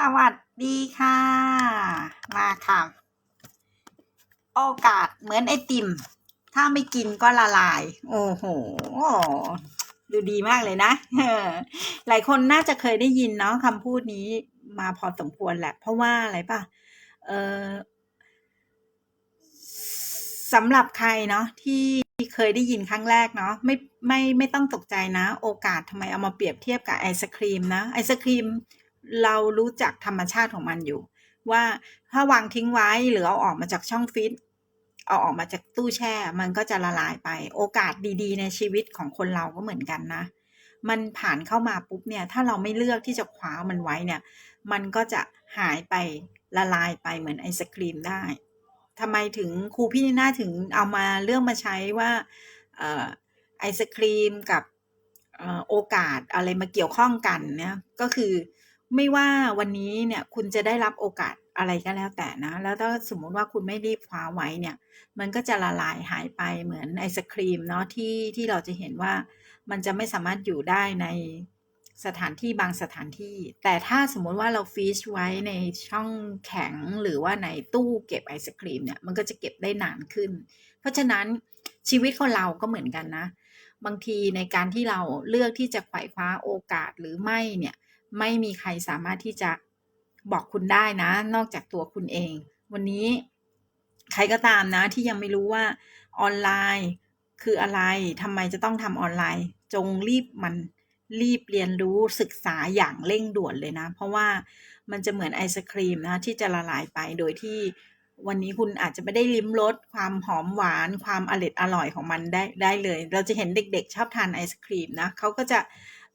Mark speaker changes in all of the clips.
Speaker 1: สวัสดีค่ะ มาค่ะ โอกาสเหมือนไอติม ถ้าไม่กินก็ละลาย โอ้โห ดูดีมากเลยนะ หลายคนน่าจะเคยได้ยินเนาะคำพูดนี้มาพอสมควรแหละ เพราะว่าอะไรป่ะ เออสำหรับใครเนาะที่เคยได้ยินครั้งแรกเนาะไม่ไม่ไม่ต้องตกใจนะ โอกาสทำไมเอามาเปรียบเทียบกับไอศครีมนะไอศครีม เรารู้จักธรรมชาติของมันอยู่ ว่าถ้าวางทิ้งไว้หรือเอาออกมาจากช่องฟิตเอาออกมาจากตู้แช่ มันก็จะละลายไป โอกาสดีๆ ในชีวิตของคนเราก็เหมือนกันนะ มันผ่านเข้ามาปุ๊บเนี่ย ถ้าเราไม่เลือกที่จะคว้ามันไว้เนี่ย มันก็จะหายไปละลายไปเหมือนไอศครีมได้ทำไมถึงครูพี่นีน่าถึงเอามาเรื่องมาใช้ว่าไอศครีมกับโอกาสอะไรมาเกี่ยวข้องกันเนี่ยก็คือ ไม่ว่าวันนี้เนี่ยคุณจะได้รับโอกาสอะไรก็แล้วแต่นะ แล้วถ้าสมมุติว่าคุณไม่รีบคว้าไว้เนี่ย มันก็จะละลายหายไปเหมือนไอศครีมเนาะที่ที่เราจะเห็นว่ามันจะไม่สามารถอยู่ได้ในสถานที่บางสถานที่ แต่ถ้าสมมติว่าเราฟีชไว้ในช่องแข็งหรือว่าในตู้เก็บไอศครีมเนี่ยมันก็จะเก็บได้นานขึ้น เพราะฉะนั้นชีวิตของเราก็เหมือนกันนะ บางทีในการที่เราเลือกที่จะไขว่คว้าโอกาสหรือไม่เนี่ย ไม่มีใครสามารถที่จะบอกคุณได้นะ นอกจากตัวคุณเอง วันนี้ใครก็ตามนะที่ยังไม่รู้ว่าออนไลน์คืออะไรทำไมจะต้องทำออนไลน์ จงรีบมันรีบเรียนรู้ศึกษาอย่างเร่งด่วนเลยนะ เพราะว่ามันจะเหมือนไอศครีมนะที่จะละลายไปโดยที่ วันนี้คุณอาจจะไม่ได้ลิ้มรสความหอมหวานความอร่อยอร่อยของมันได้ได้เลย เราจะเห็นเด็กๆ ชอบทานไอศครีมนะเขาก็จะ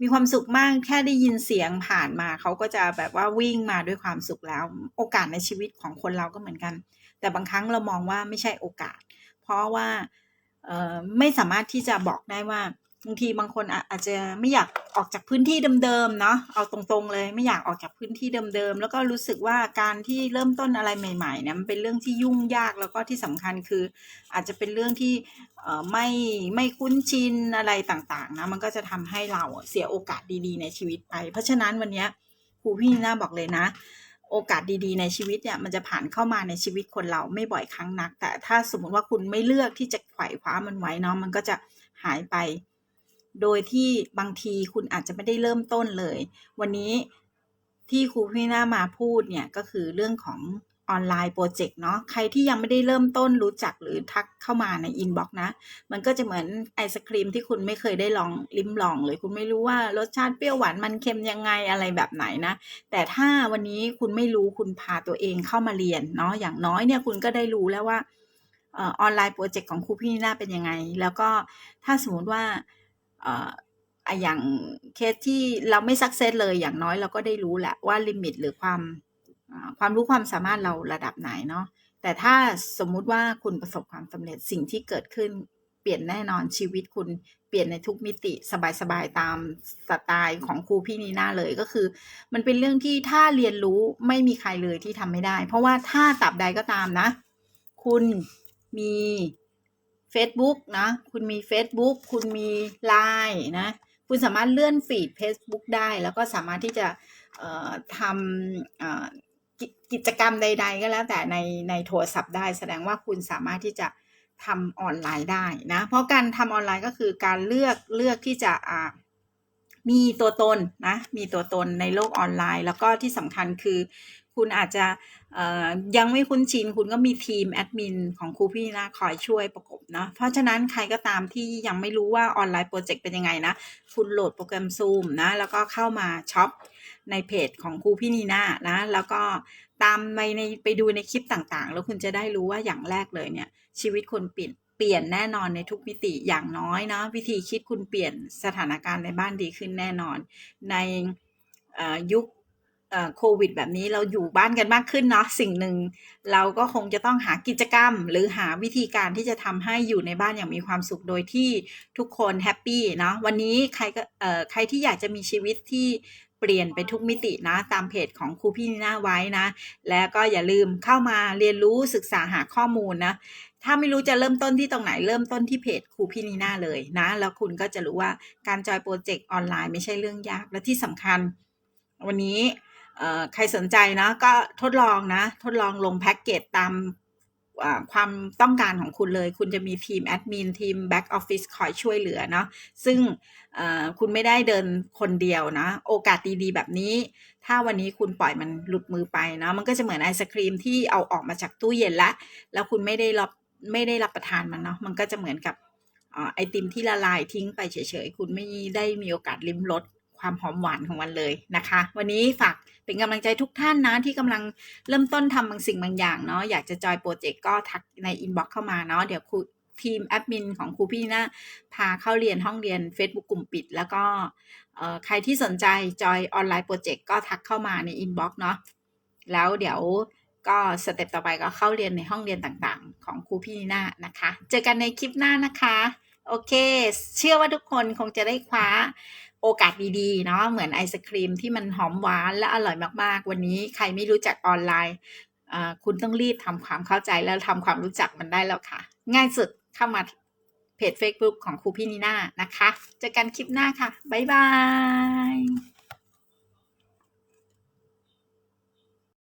Speaker 1: มีความสุขมากแค่ได้ยินเสียงผ่านมาเขาก็จะแบบว่าวิ่งมาด้วยความสุขแล้ว โอกาสในชีวิตของคนเราก็เหมือนกัน แต่บางครั้งเรามองว่าไม่ใช่โอกาส เพราะว่าไม่สามารถที่จะบอกได้ว่า บางทีบางคนอาจจะไม่อยากออกจากพื้นที่เดิมๆเนาะเอาตรงๆเลยไม่อยากออกจากพื้นที่เดิมๆแล้วก็รู้สึกว่าการที่เริ่มต้นอะไรใหม่ๆเนี่ยมันเป็นเรื่องที่ยุ่งยากแล้วก็ที่สำคัญคือ อาจจะเป็นเรื่องที่ไม่ไม่คุ้นชินอะไรต่างๆนะมันก็จะทำให้เราเสียโอกาสดีๆในชีวิตไป เพราะฉะนั้นวันนี้ครูพี่น่าบอกเลยนะโอกาสดีๆ ในชีวิตเนี่ยมันจะผ่านเข้ามาในชีวิตคนเราไม่บ่อยครั้งนัก แต่ถ้าสมมติว่าคุณไม่เลือกที่จะไขว่คว้ามันไว้เนาะมันก็จะหายไป โดยที่บางทีคุณอาจจะไม่ได้เริ่มต้นเลย วันนี้ที่ครูพี่หน้ามาพูดเนี่ยก็คือเรื่องของออนไลน์โปรเจกต์เนาะใครที่ยังไม่ได้เริ่มต้นรู้จักหรือทักเข้ามาในอินบ็อกซ์นะ มันก็จะเหมือนไอศครีมที่คุณไม่เคยได้ลองลิ้มลองเลยคุณไม่รู้ว่ารสชาติเปรี้ยวหวานมันเค็มยังไงอะไรแบบไหนนะ แต่ถ้าวันนี้คุณไม่รู้คุณพาตัวเองเข้ามาเรียนเนาะอย่างน้อยเนี่ยคุณก็ได้รู้แล้วว่าออนไลน์โปรเจกต์ของครูพี่หน้าเป็นยังไง แล้วก็ถ้าสมมติว่า อย่างเคสที่เราไม่สักเซสเลยอย่างน้อยเราก็ได้รู้แหละว่าลิมิตหรือความความรู้ความสามารถเราระดับไหนเนาะแต่ถ้าสมมุติว่าคุณประสบความสำเร็จสิ่งที่เกิดขึ้นเปลี่ยนแน่นอนชีวิตคุณเปลี่ยนในทุกมิติสบายๆตามสไตล์ของครูพี่นีน่าเลยก็คือ มันเป็นเรื่องที่ถ้าเรียนรู้ไม่มีใครเลยที่ทำไม่ได้ เพราะว่าถ้าตับใดก็ตามนะ คุณมี Facebook นะคุณมี Facebook คุณมี Line นะคุณสามารถเลื่อนฟีด Facebook ได้ แล้วก็สามารถที่จะทำกิจกรรมใด ๆ ก็แล้วแต่ในในโทรศัพท์ได้ แสดงว่าคุณสามารถที่จะทำออนไลน์ได้นะเพราะการทำออนไลน์ก็คือการเลือกเลือกที่จะมีตัวตนนะมีตัวตนในโลกออนไลน์ แล้วก็ที่สำคัญคือ คุณอาจจะยังไม่คุ้นชิน คุณก็มีทีมแอดมินของครูพี่นะคอยช่วยประกบเนาะเพราะฉะนั้นใครก็ตามที่ยังไม่รู้ว่าออนไลน์โปรเจกต์เป็นยังไงนะ คุณโหลดโปรแกรม Zoom นะ แล้วก็เข้ามาช็อปในเพจของครูพี่นีนานะ แล้วก็ตามไปในไปดูในคลิปต่างๆ แล้วคุณจะได้รู้ว่าอย่างแรกเลยเนี่ย ชีวิตคนเปลี่ยนเปลี่ยนแน่นอนในทุกมิติอย่างน้อยนะวิธีคิดคุณเปลี่ยนสถานการณ์ในบ้านดีขึ้นแน่นอน ในยุค โควิด แบบนี้เราอยู่บ้านกันมากขึ้นเนาะสิ่งหนึ่ง เราก็คงจะต้องหากิจกรรม หรือหาวิธีการที่จะทำให้อยู่ในบ้านอย่างมีความสุขโดยที่ทุกคนแฮปปี้เนาะวันนี้ใครก็ใครที่อยากจะมีชีวิตที่เปลี่ยนไปทุกมิตินะตามเพจของครูพี่นีน่าไว้นะ แล้วก็อย่าลืมเข้ามาเรียนรู้ศึกษาหาข้อมูลนะถ้าไม่รู้จะเริ่มต้นที่ตรงไหนเริ่มต้นที่เพจครูพี่นีน่าเลยนะ แล้วคุณก็จะรู้ว่าการจอยโปรเจกต์ออนไลน์ไม่ใช่เรื่องยากและที่สำคัญ วันนี้ ใครสนใจเนาะก็ทดลองนะ ทดลองลงแพ็กเกจตามความต้องการของคุณเลย คุณจะมีทีมแอดมินทีมแบ็กออฟฟิศคอยช่วยเหลือเนาะซึ่งคุณไม่ได้เดินคนเดียวนะ โอกาสดีๆ แบบนี้ ถ้าวันนี้คุณปล่อยมันหลุดมือไปเนาะมันก็จะเหมือนไอศครีมที่เอาออกมาจากตู้เย็นละแล้วคุณไม่ได้รับไม่ได้รับประทานมันเนาะมันก็จะเหมือนกับอไอติมที่ละลายทิ้งไปเฉยๆ คุณไม่ได้มีโอกาสลิ้มรส ความหอมหวานของมันเลยนะคะ วันนี้ฝากเป็นกำลังใจทุกท่านนะที่กำลังเริ่มต้นทำบางสิ่งบางอย่างเนาะอยากจะจอยโปรเจกต์ก็ทักในอินบ็อกซ์เข้ามาเนาะเดี๋ยวครูทีมแอดมินของครูพี่นะพาเข้าเรียนห้องเรียน Facebook กลุ่มปิด แล้วก็ใครที่สนใจจอยออนไลน์โปรเจกต์ก็ทักเข้ามาในอินบ็อกซ์เนาะแล้วเดี๋ยวก็สเต็ปต่อไปก็เข้าเรียนในห้องเรียนต่างๆ ของครูพี่นีน่านะคะ เจอกันในคลิปหน้านะคะ โอเค เชื่อว่าทุกคนคงจะได้คว้า โอกาสดีๆ เนาะเหมือนไอศครีมที่มันหอมหวานและอร่อยมากๆ วันนี้ใครไม่รู้จักออนไลน์คุณต้องรีบทำความเข้าใจแล้วทำความรู้จักมันได้แล้วค่ะ ง่ายสุดเข้ามาเพจ Facebook ของครูพี่นีน่านะคะ เจอกันคลิปหน้าค่ะ บ๊ายบาย